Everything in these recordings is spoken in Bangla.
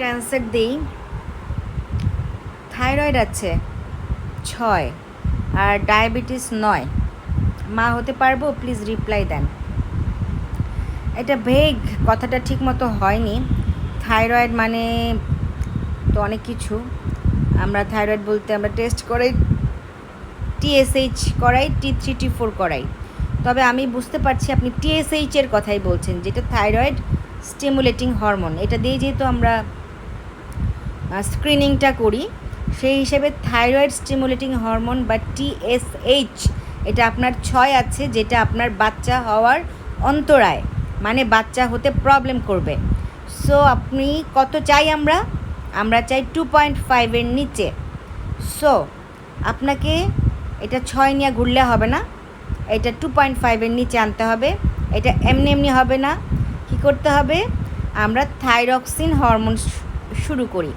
একটা অ্যান্সার দিই। থাইরয়েড আছে, ছয়। আর ডায়াবেটিস নয়। মা হতে পারব? প্লিজ রিপ্লাই দেন। এটা ভেগ, কথাটা ঠিক মতো হয়নি। থাইরয়েড মানে তো অনেক কিছু। আমরা থাইরয়েড বলতে আমরা টেস্ট করাই টিএসএইচ করাই, টি থ্রি টি ফোর করাই। তবে আমি বুঝতে পারছি আপনি টিএসএইচ এর কথাই বলছেন, যেটা থাইরয়েড স্টিমুলেটিং হরমোন। এটা দিয়ে যেহেতু আমরা স্ক্রিনিংটা করি। সেই হিসেবে থাইরয়েড স্টিমুলেটিং হরমোন বা টিএসএইচ এটা আপনার ছয় আছে যেটা আপনার বাচ্চা হওয়ার অন্তরায় মানে বাচ্চা হতে প্রবলেম করবে। সো আপনি কত চাই আমরা? আমরা চাই টু পয়েন্ট ফাইভের নিচে। সো আপনাকে এটা ছয় নিয়ে ঘুরলে হবে না। এটা টু পয়েন্ট ফাইভের নিচে আনতে হবে। এটা এমনি এমনি হবে না। কি করতে হবে? আমরা থাইরক্সিন হরমোন শুরু করি।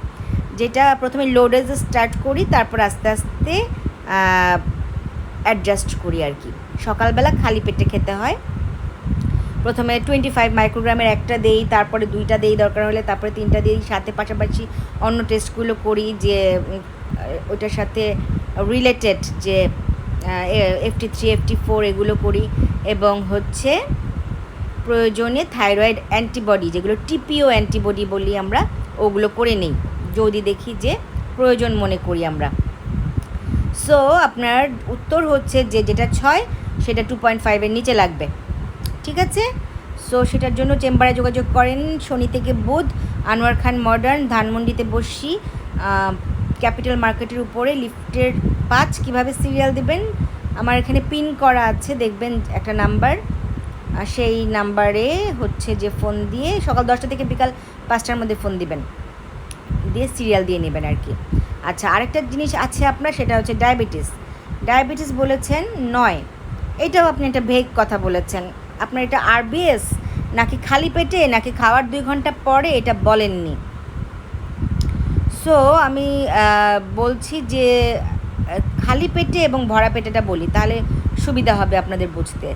যেটা প্রথমে লো ডোজে স্টার্ট করি তারপর আস্তে আস্তে অ্যাডজাস্ট করি আর কি। সকালবেলা খালি পেটে খেতে হয়। প্রথমে টোয়েন্টি ফাইভ মাইক্রোগ্রামের একটা দেই তারপরে দুইটা দেই দরকার হলে তারপরে তিনটা দিই সাথে পাশাপাশি অন্য টেস্টগুলো করি যে উম, ওইটার সাথে রিলেটেড যে এফটি থ্রি এফটি ফোর এগুলো করি এবং হচ্ছে প্রয়োজনে থাইরয়েড অ্যান্টিবডি যেগুলো টিপিও অ্যান্টিবডি বলি আমরা ওগুলো করে নিই। যদি দেখি যে প্রয়োজন মনে করি আমরা। সো আপনার উত্তর হচ্ছে যে যেটা ছয়, সেটা টু পয়েন্ট ফাইভের নিচে লাগবে। ঠিক আছে? সো সেটার জন্য চেম্বারে যোগাযোগ করেন শনি থেকে বুধ, আনোয়ার খান মডার্ন ধানমন্ডিতে বসি ক্যাপিটাল মার্কেটের উপরে লিফটের পাঁচ, কীভাবে সিরিয়াল দিবেন? আমার এখানে পিন করা আছে, দেখবেন একটা নাম্বার সেই নাম্বারে হচ্ছে যে ফোন দিয়ে সকাল দশটা থেকে বিকাল পাঁচটার মধ্যে ফোন দিবেন। দিয়ে সিরিয়াল দিয়ে নেবেন আর কি। আচ্ছা আরেকটা জিনিস আছে আপনার, সেটা হচ্ছে ডায়াবেটিস। ডায়াবেটিস বলেছেন নয়। এটাও আপনি একটা ভেগ কথা বলেছেন। আপনার এটা আরবিএস, নাকি খালি পেটে, নাকি খাওয়ার দুই ঘণ্টা পরে এটা বলেননি? সো আমি বলছি যে, খালি পেটে এবং ভরা পেটেটা বলি, তাহলে সুবিধা হবে আপনাদের বুঝতে।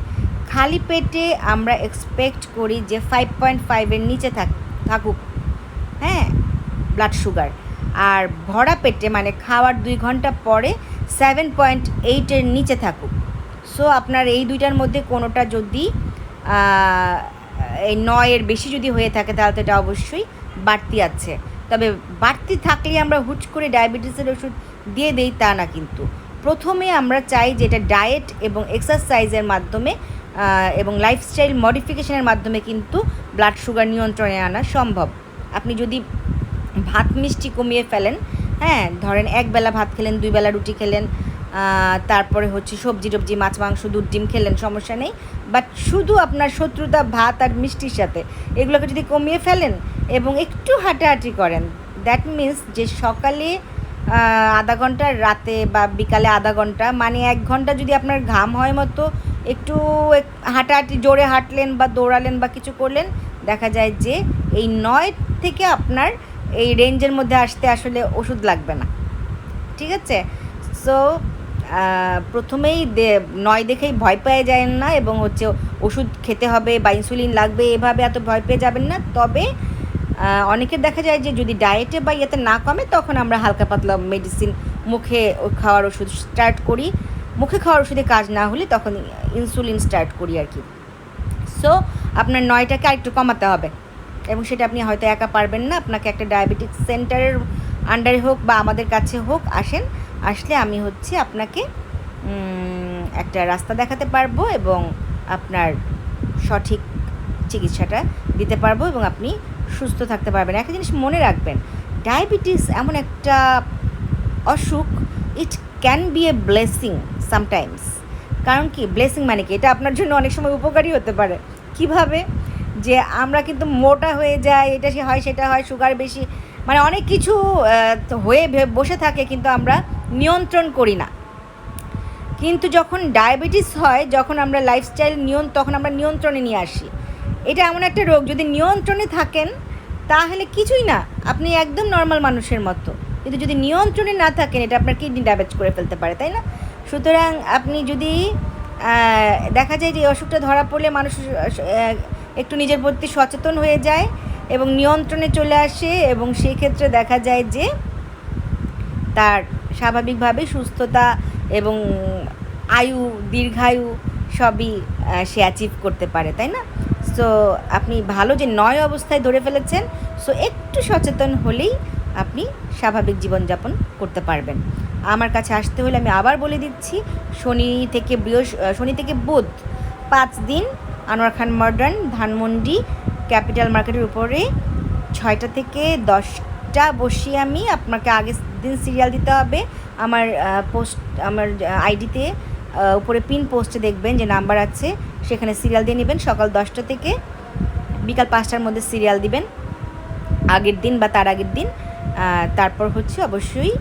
খালি পেটে আমরা এক্সপেক্ট করি যে ফাইভ পয়েন্ট ফাইভের নিচে থাক থাকুক। ব্লাড সুগার আর ভরা পেটে মানে খাওয়ার দুই ঘণ্টা পরে সেভেন পয়েন্ট এইটের নিচে থাকুক। সো আপনার এই দুইটার মধ্যে কোনোটা যদি এই নয়ের বেশি যদি হয়ে থাকে, তাহলে তো এটা অবশ্যই বাড়তি আছে। তবে বাড়তি থাকলে আমরা হুট করে ডায়াবেটিসের ওষুধ দিয়ে দেই তা না কিন্তু। প্রথমে আমরা চাই যে এটা ডায়েট এবং এক্সারসাইজের মাধ্যমে এবং লাইফস্টাইল মডিফিকেশনের মাধ্যমে কিন্তু ব্লাড সুগার নিয়ন্ত্রণে আনা সম্ভব। আপনি যদি ভাত মিষ্টি কমিয়ে ফেলেন। হ্যাঁ ধরেন এক বেলা ভাত খেলেন দুই বেলা রুটি খেলেন তারপরে হচ্ছে সবজি টবজি, মাছ, মাংস, দুধ, ডিম খেলেন, সমস্যা নেই। বাট শুধু আপনার শত্রুতা ভাত আর মিষ্টির সাথে, এগুলোকে যদি কমিয়ে ফেলেন এবং একটু হাঁটাহাঁটি করেন দ্যাট মিন্স যে সকালে আধা ঘণ্টা, রাতে বা বিকালে আধা ঘণ্টা মানে এক ঘণ্টা যদি আপনার ঘাম হয় মতো, একটু হাঁটাহাঁটি, জোরে হাঁটলেন বা দৌড়ালেন বা কিছু করলেন, দেখা যায় যে এই নয় থেকে আপনার এই রেঞ্জের মধ্যে আসতে আসলে ওষুধ লাগবে না। ঠিক আছে? সো প্রথমেই নয় দেখেই ভয় পেয়ে যায় না এবং হচ্ছে ওষুধ খেতে হবে বা ইনসুলিন লাগবে এভাবে এত ভয় পেয়ে যাবেন না। তবে অনেকের দেখা যায় যে যদি ডায়েটে বা ইয়েতে না কমে, তখন আমরা হালকা পাতলা মেডিসিন মুখে খাওয়ার ওষুধ স্টার্ট করি। মুখে খাওয়ার ওষুধে কাজ না হলে তখন ইনসুলিন স্টার্ট করি আর কি। সো আপনার নয়টাকে আরেকটু কমাতে হবে। এবং সেটা আপনি হয়তো একা পারবেন না। আপনাকে একটা ডায়াবেটিক সেন্টারের আন্ডারে হোক বা আমাদের কাছে হোক, আসেন। আসলে আমি হচ্ছে আপনাকে একটা রাস্তা দেখাতে পারব এবং আপনার সঠিক চিকিৎসাটা দিতে পারব এবং আপনি সুস্থ থাকতে পারবেন। একটা জিনিস মনে রাখবেন ডায়াবেটিস এমন একটা অসুখ it can be a blessing sometimes কারণ কি ব্লেসিং মানে কি? এটা আপনার জন্য অনেক সময় উপকারী হতে পারে। কীভাবে? যে আমরা কিন্তু মোটা হয়ে যায় এটা সে হয়, সেটা হয় সুগার বেশি মানে অনেক কিছু হয়ে বসে থাকে কিন্তু আমরা নিয়ন্ত্রণ করি না। কিন্তু যখন ডায়াবেটিস হয়, যখন আমরা লাইফস্টাইল নিয়ন, তখন আমরা নিয়ন্ত্রণে নিয়ে আসি। এটা এমন একটা রোগ, যদি নিয়ন্ত্রণে থাকেন, তাহলে কিছুই না, আপনি একদম নর্মাল মানুষের মতো। কিন্তু যদি নিয়ন্ত্রণে না থাকেন, এটা আপনার কিডনি ড্যামেজ করে ফেলতে পারে, তাই না? সুতরাং আপনি যদি দেখা যায় যে অসুখটা ধরা পড়লে মানুষ একটু নিজের প্রতি সচেতন হয়ে যায় এবং নিয়ন্ত্রণে চলে আসে এবং সেই ক্ষেত্রে দেখা যায় যে তার স্বাভাবিকভাবে সুস্থতা এবং আয়ু, দীর্ঘায়ু সবই সে অ্যাচিভ করতে পারে, তাই না? সো আপনি ভালো যে নয় অবস্থায় ধরে ফেলেছেন সো একটু সচেতন হলেই আপনি স্বাভাবিক জীবনযাপন করতে পারবেন। আমার কাছে আসতে হলে আমি আবার বলে দিচ্ছি, শনি থেকে বৃহস্প শনি থেকে বুধ পাঁচ দিন আনোয়ার খান মডার্ন ধানমন্ডি ক্যাপিটাল মার্কেটের উপরে ছয়টা থেকে দশটা বসি আমি আপনাকে আগের দিন সিরিয়াল দিতে হবে। আমার পোস্ট, আমার আইডিতে উপরে পিন পোস্টে দেখবেন যে নাম্বার আছে, সেখানে সিরিয়াল দিয়ে নেবেন। সকাল দশটা থেকে বিকাল পাঁচটার মধ্যে সিরিয়াল দিবেন। আগের দিন বা তার আগের দিন। তারপর হচ্ছে অবশ্যই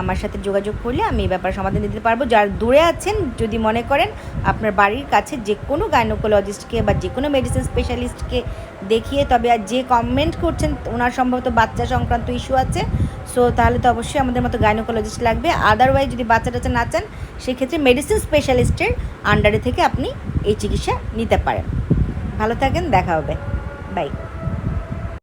আমার সাথে যোগাযোগ করলে আমি এই ব্যাপারে সমাধান দিতে পারব। যারা দূরে আছেন, যদি মনে করেন আপনার বাড়ির কাছে যে কোনো গাইনোকোলজিস্টকে বা যে কোনো মেডিসিন স্পেশালিস্টকে দেখিয়ে, তবে আর যে কমেন্ট করছেন, ওনার সম্ভবত বাচ্চা সংক্রান্ত ইস্যু আছে। সো তাহলে তো অবশ্যই আমাদের মতো গাইনোকোলজিস্ট লাগবে। আদারওয়াইজ যদি বাচ্চা টাচ্চা না চান সেক্ষেত্রে মেডিসিন স্পেশালিস্টের আন্ডারে থেকে আপনি এই চিকিৎসা নিতে পারেন। ভালো থাকেন, দেখা হবে। বাই